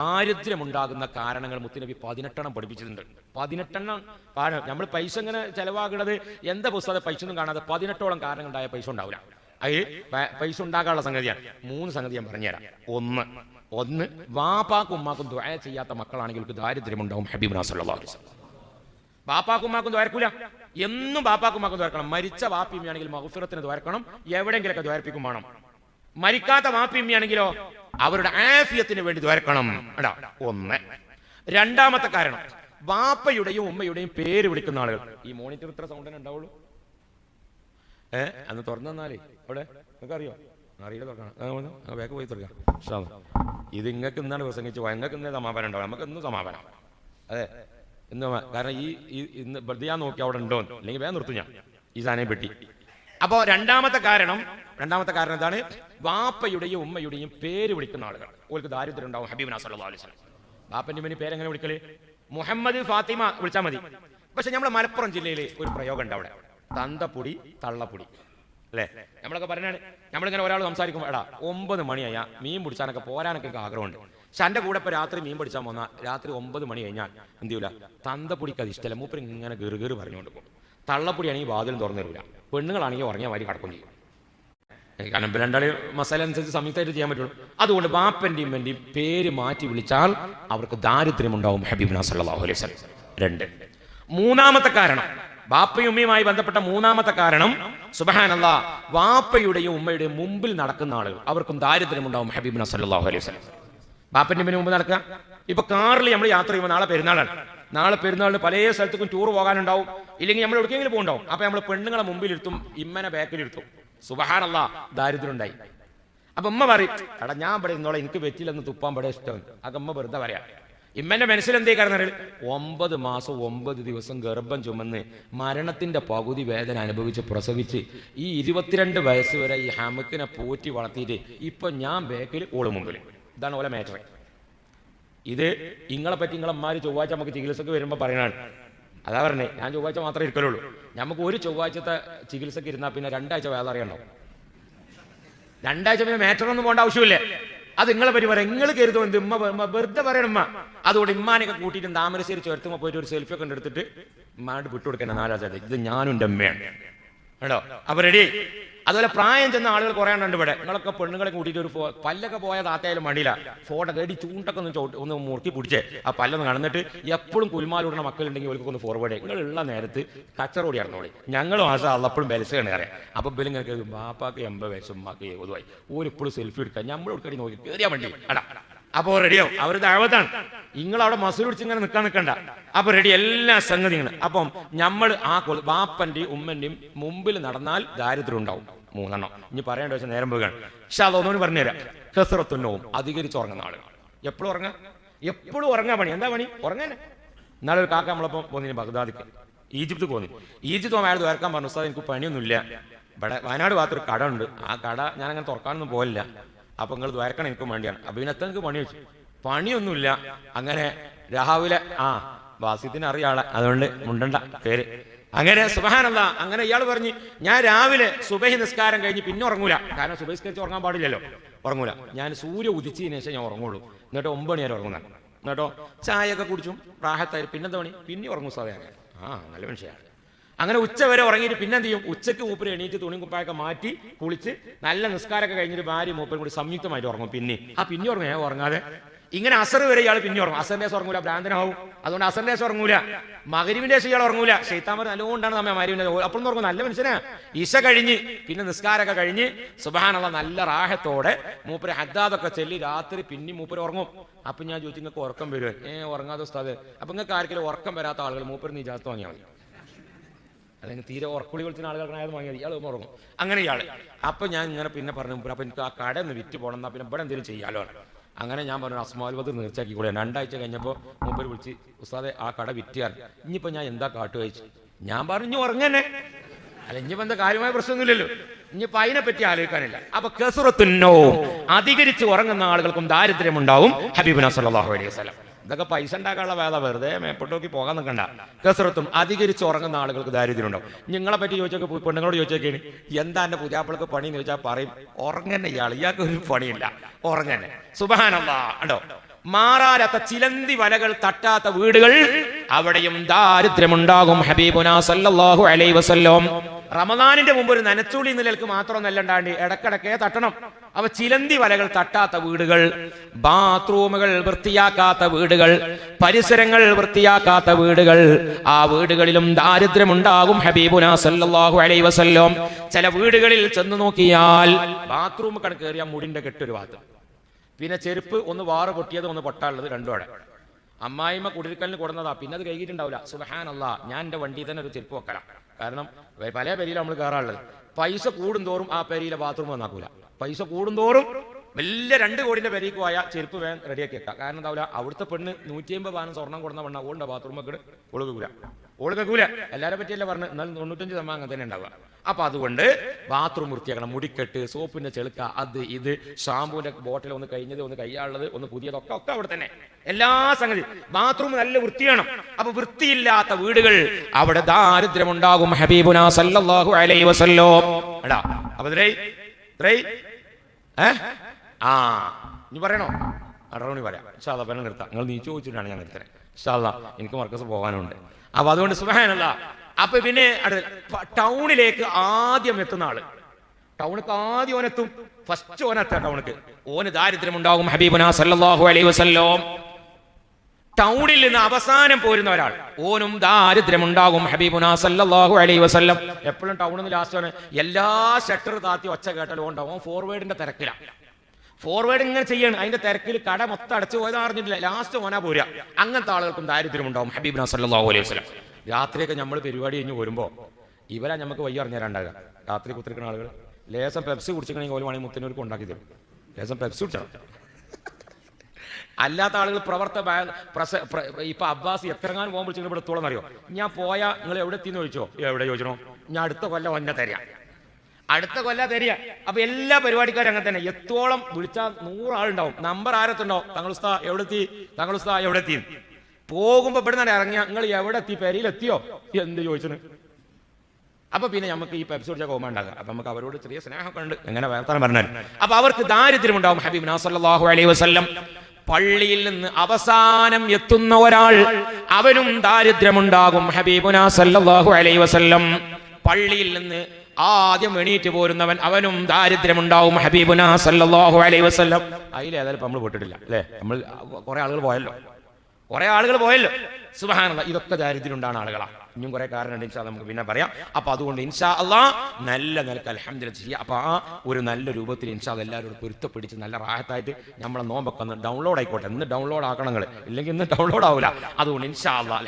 ദാരിദ്ര്യമുണ്ടാകുന്ന കാരണങ്ങൾ മുത്തുനബി പതിനെട്ടെണ്ണം പഠിപ്പിച്ചിട്ടുണ്ട്. പതിനെട്ടെണ്ണം കാരണം നമ്മൾ പൈസ ഇങ്ങനെ ചെലവാകുന്നത് എന്താ പുസ്തകം? പൈസ ഒന്നും കാണാതെ പതിനെട്ടോളം കാരണങ്ങളുണ്ടായ പൈസ ഉണ്ടാവില്ല. അതിൽ പൈസ ഉണ്ടാക്കാനുള്ള സംഗതിയാണ് മൂന്ന് സംഗതി ഞാൻ പറഞ്ഞുതരാം. ഒന്ന് ഒന്ന് വാപ്പാക്കും ഉമ്മാക്കും ദ്വയ ചെയ്യാത്ത മക്കളാണെങ്കിൽ ദാരിദ്ര്യം ദാരിദ്ര്യമുണ്ടാവും ഹബീബ് നാസുള്ള ബാപ്പാക്കും ഉമ്മാക്കും ദ്വാരക്കൂല എന്നും ബാപ്പാക്കും ഉമ്മാക്കും ദ്വാരക്കണം മരിച്ച വാപ്പിയമ്മയാണെങ്കിൽ മഹുഫിറത്തിന് ദ്വാരക്കണം എവിടെയെങ്കിലൊക്കെ ദ്വാരപ്പിക്കും വേണം. മരിക്കാത്ത വാപ്പിമ്മയാണെങ്കിലോ അവരുടെ ആഫിയത്തിന് വേണ്ടി തുരക്കണം എടാ ഒന്ന്. രണ്ടാമത്തെ കാരണം വാപ്പയുടെയും ഉമ്മയുടെയും പേര് വിളിക്കുന്ന ആളുകൾ. ഈ മോണിറ്റർ ഇത്ര സൗണ്ടിനെ ഉണ്ടാവുള്ളൂ. ഏ അന്ന് തുറന്നാലേ അവിടെ നിങ്ങൾക്ക് അറിയോ അറിയില്ല തുറക്കണം. പോയി തുറക്കാം. ഇത് ഇങ്ങക്ക് ഇന്നാണ് പ്രസംഗിച്ചു നിങ്ങൾക്ക് ഇന്നേ സമാപനം ഉണ്ടാവും നമുക്ക് ഇന്ന് സമാപനം. അതെ. ഇന്ന് കാരണം ഈ ഇന്ന് വെറുതെ നോക്കി അവിടെ ഉണ്ടോ അല്ലെങ്കിൽ വേഗം നിർത്തും ഞാൻ. ഈ സാധനം പെട്ടി അപ്പോ രണ്ടാമത്തെ കാരണം രണ്ടാമത്തെ കാരണം എന്താണ്? വാപ്പയുടെയും ഉമ്മയുടെയും പേര് വിളിക്കുന്ന ആളുകൾ ഓർക്ക് ദാരിദ്ര്യം ഉണ്ടാവും ഹബീബ് അലൈഹി വസല്ലം. ബാപ്പന്റെ പേര് പേരെങ്ങനെ വിളിക്കൽ? മുഹമ്മദ് ഫാത്തിമ വിളിച്ചാൽ മതി. പക്ഷെ നമ്മുടെ മലപ്പുറം ജില്ലയിൽ ഒരു പ്രയോഗം ഉണ്ട് അവിടെ. തന്തപ്പൊടി തള്ളപ്പൊടി. അല്ലേ? നമ്മളൊക്കെ പറഞ്ഞാണ് നമ്മളിങ്ങനെ ഒരാൾ സംസാരിക്കും എടാ ഒമ്പത് മണിയായ മീൻ പിടിച്ചാനൊക്കെ പോരാനൊക്കെ ആഗ്രഹമുണ്ട്. പക്ഷെ എന്റെ കൂടെ ഇപ്പോൾ രാത്രി മീൻ പിടിച്ചാൽ പോന്നാൽ രാത്രി ഒമ്പത് മണി കഴിഞ്ഞാൽ എന്ത് ചെയ്യൂല? തന്തപ്പൊടിക്ക് അത് ഇഷ്ടമല്ല മൂപ്പര് ഇങ്ങനെ ഗിറ് ഗിറ് പറഞ്ഞുകൊണ്ട് പോകും. തള്ളപ്പൊടിയാണെങ്കിൽ വാതിലും തുറന്നു തരില്ല പെണ്ണുങ്ങളാണെങ്കിൽ ഉറങ്ങിയ മാതിരി കടക്കും ചെയ്യും. കാരണം ഇപ്പൊ രണ്ടാൾ മസാല അനുസരിച്ച് സംയുക്തമായിട്ട് ചെയ്യാൻ പറ്റുള്ളൂ. അതുകൊണ്ട് ബാപ്പന്റെയും എന്റെയും പേര് മാറ്റി വിളിച്ചാൽ അവർക്ക് ദാരിദ്ര്യം ഉണ്ടാവും ഹബീബ് സല്ലല്ലാഹു അലൈഹി വസല്ലം. രണ്ട്. മൂന്നാമത്തെ കാരണം ബാപ്പയും ഉമ്മയുമായി ബന്ധപ്പെട്ട മൂന്നാമത്തെ കാരണം സുബഹാനല്ല വാപ്പയുടെയും ഉമ്മയുടെയും മുമ്പിൽ നടക്കുന്ന ആളുകൾ അവർക്കും ദാരിദ്ര്യം ഉണ്ടാവും ഹബീബ് സല്ലല്ലാഹു അലൈഹി വസല്ലം. ബാപ്പന്റെ മുമ്പ് നടക്കുക. ഇപ്പൊ കാറിൽ നമ്മൾ യാത്ര ചെയ്യുമ്പോൾ നാളെ പെരുന്നാളാണ്. നാളെ പെരുന്നാളിന് പല സ്ഥലത്തേക്കും ടൂർ പോകാനുണ്ടാവും. ഇല്ലെങ്കിൽ നമ്മൾ എവിടേക്കെങ്കിലും പോകുന്നുണ്ടാവും അപ്പൊ നമ്മൾ പെണ്ണുങ്ങളെ മുമ്പിലിരുത്തും ഇമ്മനെ ബാക്കിലിരുത്തും സുബഹാനല്ല ദാരിദ്ര്യം ഉണ്ടായി അപ്പൊ ഉമ്മ പറയും എടാ ഞാൻ ഇവിടെ ഇന്നോളെ എനിക്ക് വെറ്റിലെന്ന് തുപ്പാൻ ഇവിടെ ഇഷ്ടം അത് ഉമ്മ വെറുതെ പറയാം. ഇമ്മന്റെ മനസ്സിൽ എന്തേ കാരണം ഒമ്പത് മാസം ഒമ്പത് ദിവസം ഗർഭം ചുമന്ന് മരണത്തിന്റെ പകുതി വേദന അനുഭവിച്ച് പ്രസവിച്ച് ഈ ഇരുപത്തിരണ്ട് വയസ്സ് വരെ ഈ ഹാമക്കിനെ പോറ്റി വളർത്തിയിട്ട് ഇപ്പൊ ഞാൻ ബേക്കിൽ ഓൾ മുമ്പിൽ ഇതാണ് ഓലെ മാറ്റർ ഇത് ഇങ്ങളെ പറ്റി നിങ്ങളെ അമ്മാര് ചൊവ്വാഴ്ച നമുക്ക് ചികിത്സക്ക് വരുമ്പോൾ പറയണാണ് അതാ പറഞ്ഞേ ഞാൻ ചൊവ്വാഴ്ച മാത്രമേ ഇരിക്കലുള്ളൂ. നമുക്ക് ഒരു ചൊവ്വാഴ്ചത്തെ ചികിത്സക്ക് ഇരുന്നാൽ പിന്നെ രണ്ടാഴ്ച വേദന അറിയണ്ടോ? രണ്ടാഴ്ച പിന്നെ മാറ്ററൊന്നും പോകേണ്ട ആവശ്യമില്ല. അത് നിങ്ങളെ പറയാം. നിങ്ങൾ കരുതും എന്ത്? ഉമ്മ വെറുതെ പറയണം ഉമ്മ. അതുകൊണ്ട് ഇമ്മാനൊക്കെ കൂട്ടിയിട്ട് താമരശ്ശേരി ചേർത്തുമ്പോൾ പോയിട്ട് ഒരു സെൽഫി ഒക്കെ എടുത്തിട്ട് ഉമ്മാണ്ട് വിട്ടുകൊടുക്കണം നാലാഴ്ച ഇത് ഞാനും എന്റെ അമ്മയാണ് അപ്പൊ റെഡി അതുപോലെ പ്രായം ചെന്ന ആളുകൾ കുറേ ഉണ്ട് ഇവിടെ. നിങ്ങളൊക്കെ പെണ്ണുങ്ങളെ കൂട്ടിയിട്ട് ഒരു പല്ലൊക്കെ പോയ താത്തയായാലും മടിയില്ല. ഫോട്ടോ കേടി ചൂണ്ടൊക്കെ ഒന്ന് ചോട്ട് ഒന്ന് മുറുക്കി പിടിച്ച് ആ പല്ലൊന്ന് കടന്നിട്ട് എപ്പോഴും കുൽമാലിടുന്ന മക്കളുണ്ടെങ്കിൽ അവർക്ക് ഒന്ന് ഫോർവേഡ് നിങ്ങൾ ഉള്ള നേരത്ത് കച്ചറോടി ഇറങ്ങോളി ഞങ്ങളും ആശ അപ്പോഴും ബലസാണ് അപ്പം അപ്പൊ ബലിങ്ങൾക്ക് ബാപ്പാക്ക് എൺപത് വയസ്സും ഉമ്മാക്ക് എഴുപതുമായി ഓരിപ്പോഴും സെൽഫി എടുക്കാൻ. നമ്മൾ എടുക്കടി നോക്കി. കയറിയാൽ വണ്ടി അടാ. അപ്പോ റെഡിയാവും അവർ ദാവത്താണ്. നിങ്ങൾ അവിടെ മസൂർ പിടിച്ച് ഇങ്ങനെ നിൽക്കാൻ നിൽക്കണ്ട അപ്പൊ റെഡി എല്ലാ സംഗതികളും അപ്പം നമ്മൾ ആ ബാപ്പന്റെയും ഉമ്മന്റെയും മുമ്പിൽ നടന്നാൽ ദാരിദ്ര്യം ഉണ്ടാവും. മൂന്നെണ്ണം. ഇനി പറയേണ്ട വെച്ചാൽ നേരം പോവുകയാണ്. പക്ഷെ അതൊന്നുകൂടി പറഞ്ഞുതരാം കസറത്തുന്നവും അധികരിച്ച് ഉറങ്ങുന്ന ആളുകൾ എപ്പോഴും ഉറങ്ങാം? എപ്പോഴും ഉറങ്ങാൻ പണി. എന്താ പണി? ഉറങ്ങാൻ എന്നാലും ഒരു കാക്ക നമ്മളപ്പം പോന്നിന് ബഗ്ദാദിക്ക്. ഈജിപ്ത് പോന്നി ഈജിപ്ത് അയാൾ തുറക്കാൻ പറഞ്ഞു സാർ എനിക്ക് പണിയൊന്നുമില്ല. ഇവിടെ വയനാട് ഭാഗത്തൊരു കട ഉണ്ട്. ആ കട ഞാൻ അങ്ങനെ തുറക്കാനൊന്നും പോലില്ല അപ്പൊ നിങ്ങൾ ദ്വാരക്കണം എനിക്ക് വേണ്ടിയാണ്. ഇതിനകത്ത് എനിക്ക് പണി വെച്ചു. പണിയൊന്നുമില്ല. അങ്ങനെ രാവിലെ ആ വാസ്യത്തിന് അറിയാളെ അതുകൊണ്ട് മുണ്ടണ്ട പേര്. അങ്ങനെ സുബഹാനല്ല അങ്ങനെ ഇയാൾ പറഞ്ഞു ഞാൻ രാവിലെ സുബഹി നിസ്കാരം കഴിഞ്ഞ് പിന്നെ ഉറങ്ങൂല. കാരണം സുബഹി നിസ്കരിച്ച് ഉറങ്ങാൻ പാടില്ലല്ലോ. ഉറങ്ങൂല. ഞാൻ സൂര്യ ഉദിച്ചതിന് ശേഷം ഞാൻ ഉറങ്ങുള്ളൂ. എന്നിട്ട് ഒമ്പത് മണി വരെ ഉറങ്ങുന്ന എന്നിട്ടോ ചായയൊക്കെ കുടിച്ചും പ്രാഹത്തായി. പിന്നെന്താ പണി? പിന്നെ ഉറങ്ങും സാധനം ആ നല്ല മനുഷ്യയാണ് അങ്ങനെ ഉച്ച വരെ ഉറങ്ങിയിട്ട് പിന്നെ എന്ത് ചെയ്യും? ഉച്ചയ്ക്ക് മൂപ്പര് എണീറ്റ് തുണി കുപ്പായൊക്കെ മാറ്റി കുളിച്ച് നല്ല നിസ്കാരമൊക്കെ കഴിഞ്ഞിട്ട് ഭാര്യ മൂപ്പരും കൂടി സംയുക്തമായിട്ട് ഉറങ്ങും പിന്നെ. ആ പിന്നെ ഉറങ്ങും. ഞാൻ ഉറങ്ങാതെ. ഇങ്ങനെ അസർ വരെ ഇയാൾ പിന്നെ ഉറങ്ങും. അസറിന്റെ ഉറങ്ങൂല ഭ്രാന്തനാവും. അതുകൊണ്ട് അസറിന്റെ ഉറങ്ങൂല. മകരിവിന്റെ ഇയാൾ ഉറങ്ങൂല. ശൈത്താമർ നല്ലോണ്ടാണ് നമ്മെ മരുവിന്റെ അപ്പോഴും ഉറങ്ങും. നല്ല മനുഷ്യനാ. ഇശ കഴിഞ്ഞ് പിന്നെ നിസ്കാരമൊക്കെ കഴിഞ്ഞ് സുബാനുള്ള നല്ല റാഹത്തോടെ മൂപ്പര് ഹദ്ദാദൊക്കെ ചെല്ലി രാത്രി പിന്നെ മൂപ്പര് ഉറങ്ങും. അപ്പൊ ഞാൻ ചോദിച്ചു നിങ്ങൾക്ക് ഉറക്കം വരുമോ ഏ ഉറങ്ങാതെ ഉസ്താദ്. അപ്പൊ നിങ്ങൾക്ക് ആർക്കെങ്കിലും ഉറക്കം വരാത്ത ആളുകൾ മൂപ്പര് നീ ജാസ്ത വാങ്ങിയാൽ അല്ലെങ്കിൽ തീരെ ഉറക്കുളി വിളിച്ച ആളുകൾക്ക് അയാൾ വാങ്ങിയത് ഇയാൾ ഉറങ്ങും. അങ്ങനെ ഇയാൾ അപ്പൊ ഞാൻ ഇങ്ങനെ പിന്നെ പറഞ്ഞു "മൂപ്പര്, അപ്പൊ എനിക്ക് ആ കട ഒന്ന് വിറ്റ് പോകണം എന്നാ പിന്നെ ഇവിടെ എന്തെങ്കിലും ചെയ്യാലോ അങ്ങനെ ഞാൻ പറഞ്ഞു അസ്മാൽവത് നീർച്ചാക്കി കൂടെ രണ്ടാഴ്ച കഴിഞ്ഞപ്പോൾ മുമ്പ് വിളിച്ച് ഉസ്താദെ ആ കട വിറ്റിയാൽ ഇനിയിപ്പോ ഞാൻ എന്താ കാട്ടു കഴിച്ചു ഞാൻ പറഞ്ഞു ഉറങ്ങനെ അല്ല ഇനിയിപ്പോൾ എന്താ കാര്യമായ പ്രശ്നമൊന്നുമില്ലല്ലോ. ഇനിയിപ്പോ അതിനെ പറ്റി ആലോചിക്കാനില്ല. അപ്പൊ കസുറത്തുന്നോ അധികരിച്ച് ഉറങ്ങുന്ന ആളുകൾക്കും ദാരിദ്ര്യം ഉണ്ടാവും ഹബീബിന സല്ലല്ലാഹു അലൈഹി വസല്ലം. ഇതൊക്കെ പൈസ ഉണ്ടാക്കാനുള്ള വേദ വെറുതെ മേപ്പോട്ട് നോക്കി പോകാൻ നിൽക്കണ്ട. കസറത്തും അധികരിച്ച് ഉറങ്ങുന്ന ആളുകൾക്ക് ദാരിദ്ര്യം ഉണ്ടാവും നിങ്ങളെ പറ്റി ചോദിച്ചൊക്കെ പെണ്ണുങ്ങളോട് ചോദിച്ചൊക്കെയാണ് എന്താ എന്റെ പുതിയാപ്പിളക്ക് പണി എന്ന് ചോദിച്ചാൽ പറയും ഉറങ്ങന്നെ ഇയാൾ ഇയാൾക്ക് ഒരു പണിയില്ല ഉറങ്ങന്നെ. സുബഹാനല്ലാ ഉണ്ടോ മാറാത്ത ചിലന്തി വലകൾ തട്ടാത്ത വീടുകൾ അവിടെയും ദാരിദ്ര്യമുണ്ടാകും. ഹബീബുന സല്ലല്ലാഹു അലൈഹി വസല്ലം. റമദാനിന്റെ മുമ്പ് ഒരു നനച്ചുള്ളി നിലയ്ക്ക് മാത്രം ഉണ്ടാണ്ട് ഇടക്കിടക്കേ തട്ടണം. അവ ചിലന്തി വലകൾ തട്ടാത്ത വീടുകൾ ബാത്റൂമുകൾ വൃത്തിയാക്കാത്ത വീടുകൾ പരിസരങ്ങൾ വൃത്തിയാക്കാത്ത വീടുകൾ. ആ വീടുകളിലും ദാരിദ്ര്യമുണ്ടാകും ഹബീബുന സല്ലാഹു അലൈ വസല്ലോം. ചില വീടുകളിൽ ചെന്ന് നോക്കിയാൽ ബാത്റൂം കണക്ക് കയറിയ മുടിന്റെ കെട്ടൊരു ഭാഗത്ത്. പിന്നെ ചെരുപ്പ് ഒന്ന് വാറ് പൊട്ടിയത് ഒന്ന് പൊട്ടാനുള്ളത് രണ്ടും അവിടെ. അമ്മായിമ്മ കുടിരിക്കലിന് കൊടുന്നതാ പിന്നെ അത് കഴിഞ്ഞിട്ടുണ്ടാവില്ല സുബഹാനല്ല ഞാൻ എന്റെ വണ്ടി തന്നെ ഒരു ചെരുപ്പ് വെക്കലാം. കാരണം പല പെരിയിലാണ് നമ്മൾ കയറാനുള്ളത് പൈസ കൂടുന്തോറും ആ പെരിയിലെ ബാത്റൂം നന്നാക്കൂല. പൈസ കൂടുന്തോറും വലിയ രണ്ട് കോടിന്റെ പെരിക്ക് പോയ ചെരുപ്പ് വേൻ റെഡിയാക്കി വെക്കാം. കാരണം എന്താവില്ല അവിടുത്തെ പെണ്ണ് നൂറ്റി അമ്പത് പാനം സ്വർണം കൊടുന്ന പെണ്ണ. ഓളുടെ ബാത്റൂം വെക്കൂല ഓൾ വെക്കൂല എല്ലാരെ പറ്റിയല്ല പറഞ്ഞ്. എന്നാലും തൊണ്ണൂറ്റഞ്ച് ശതമാനം അങ്ങനെ തന്നെ ഉണ്ടാവുക. അപ്പൊ അതുകൊണ്ട് ബാത്റൂം വൃത്തിയാക്കണം. മുടിക്കെട്ട് സോപ്പിന്റെ ചെളുക്ക അത് ഇത് ഷാമ്പൂവിന്റെ ബോട്ടിൽ ഒന്ന് കഴിഞ്ഞത് ഒന്ന് കയ്യാളുള്ളത് ഒന്ന് പുതിയതൊക്കെ ഒക്കെ അവിടെ തന്നെ. എല്ലാ സംഗതി. ബാത്റൂം നല്ല വൃത്തിയാണ്. അപ്പൊ വൃത്തിയില്ലാത്ത വീടുകൾ അവിടെ ദാരിദ്ര്യമുണ്ടാകും ഹബീബുന സല്ലല്ലാഹു അലൈഹി വസല്ലോ. അപ്പൊ ആ ഇനി പറയണോ? അടറോണി പറയാം. ഇൻഷാല്ലാ പെണ്ണ് നിർത്താം. നിങ്ങൾ നീ ചോദിച്ചിട്ടാണ് ഞാൻ നിർത്തത് ഇൻഷാല്ലാ എനിക്ക് മർക്കസ് പോകാനുണ്ട്. അപ്പൊ അതുകൊണ്ട് സുഹാനല്ല അപ്പൊ പിന്നെ ടൗണിലേക്ക് ആദ്യം എത്തുന്ന ആൾ. ടൗണിക്ക് ആദ്യം ഓനെത്തും ഫസ്റ്റ് ഓനെത്താ ടൗണിക്ക് ഓന് ദാരിദ്ര്യമുണ്ടാകും. ഹബീബുന സല്ലല്ലാഹു അലൈഹി വസല്ലം. ടൗണിൽ നിന്ന് അവസാനം പോരുന്ന ഒരാൾ. ഓനും ദാരിദ്ര്യമുണ്ടാകും ഹബീബുന സല്ലല്ലാഹു അലൈഹി വസല്ലം. എപ്പോഴും ടൗണിൽ നിന്ന് ലാസ്റ്റ് ആണ്. എല്ലാ ഷട്ടർ താത്തി ഒച്ച കേട്ടാലും ഉണ്ടാവും. ഓൻ ഫോർവേഡിന്റെ തിരക്കിലാണ് ഫോർവേഡ് ഇങ്ങനെ ചെയ്യണം. അതിന്റെ തിരക്കിൽ കട മൊത്തം അടച്ചു പോയതാ അറിഞ്ഞിട്ടില്ല. ലാസ്റ്റ് ഓനാ പോരാ അങ്ങനത്തെ ആളുകൾക്കും ദാരിദ്ര്യമുണ്ടാവും ഹബീബുന സല്ലല്ലാഹു അലൈഹി വസ്ലം രാത്രിയൊക്കെ നമ്മൾ പരിപാടി കഴിഞ്ഞ് വരുമ്പോൾ ഇവരാ നമുക്ക് വയ്യ അറിഞ്ഞാലുണ്ടാകുക രാത്രി കുത്തിരിക്കുന്ന ആളുകൾ ലേസം പെപ്സി കുടിച്ചിട്ടുണ്ടെങ്കിൽ ഓരോ വേണമെങ്കിൽ മുത്തനൂർക്ക് ഉണ്ടാക്കി തരും. ലേസം പെപ്സി കുടിച്ചാൽ അല്ലാത്ത ആളുകൾ പ്രവർത്ത ഇപ്പൊ അബ്ബാസ് എത്രങ്ങാൻ പോകുമ്പോൾ വിളിച്ചു ഇവിടെ എത്തോളം അറിയോ ഞാൻ പോയാ നിങ്ങൾ എവിടെ എത്തിന്ന് ചോദിച്ചോ? എവിടെ ചോദിച്ചോ ഞാൻ അടുത്ത കൊല്ലം ഒന്നെ തരാം. അടുത്ത കൊല്ല തരിക. അപ്പൊ എല്ലാ പരിപാടിക്കാരും അങ്ങനെ തന്നെ. എത്തോളം വിളിച്ചാൽ നൂറാളുണ്ടാവും. നമ്പർ ആരത്തുണ്ടാവും തങ്ങളുസ്താ എവിടെ എത്തി? തങ്ങളുസ്താ എവിടെ എത്തി? പോകുമ്പോ ഇവിടെ നിന്ന് ഇറങ്ങിയ നിങ്ങൾ എവിടെ എത്തി? പെരയിലെത്തിയോ എന്ത് ചോദിച്ചത് അപ്പൊ പിന്നെ നമുക്ക് ഈ എപ്പിസോഡ് കോമ ഉണ്ടാകുക അപ്പൊ നമുക്ക് അവരോട് ചെറിയ സ്നേഹം ഉണ്ട്. എങ്ങനെ വേർത്താൻ പറഞ്ഞാൽ അപ്പൊ അവർക്ക് ദാരിദ്ര്യം ഉണ്ടാവും ഹബീബ് നാസല്ലാഹു അലൈഹി വസല്ലം. പള്ളിയിൽ നിന്ന് അവസാനം എത്തുന്ന ഒരാൾ അവനും ദാരിദ്ര്യമുണ്ടാകും. ഹബീബുന സല്ലാഹു അലൈ വസല്ലം. പള്ളിയിൽ നിന്ന് ആദ്യം എണീറ്റ് പോരുന്നവൻ അവനും ദാരിദ്ര്യമുണ്ടാവും ഹബീബുന സല്ലാഹു അലൈ വസല്ലം. അതിലേതായാലും നമ്മൾ വിട്ടിട്ടില്ല അല്ലേ? നമ്മൾ കുറെ ആളുകൾ പോയല്ലോ. കുറെ ആളുകൾ പോയല്ലോ. സുബഹാനല്ല ഇതൊക്കെ ദാരിദ്ര്യം ഉണ്ടാണ് ആളുകളാ ഇനിയും കുറെ കാരണം ഇൻഷാ നമുക്ക് പിന്നെ പറയാം. അപ്പൊ അതുകൊണ്ട് ഇൻഷാ അള്ളാ നല്ല നിലയ്ക്ക് അലഹമ്മദ് ചെയ്യുക അപ്പൊ ആ ഒരു നല്ല രൂപത്തിൽ ഇൻഷാ എല്ലാവരും പൊരുത്തപ്പിടിച്ച് നല്ല റാഹത്തായിട്ട് നമ്മളെ നോമ്പൊക്കെ ഒന്ന് ഡൗൺലോഡ് ആയിക്കോട്ടെ. ഇന്ന് ഡൗൺലോഡ് ആക്കണങ്ങൾ ഇല്ലെങ്കിൽ ഇന്ന് ഡൗൺലോഡ് ആവില്ല അതുകൊണ്ട് ഇൻഷാ അള്ളാ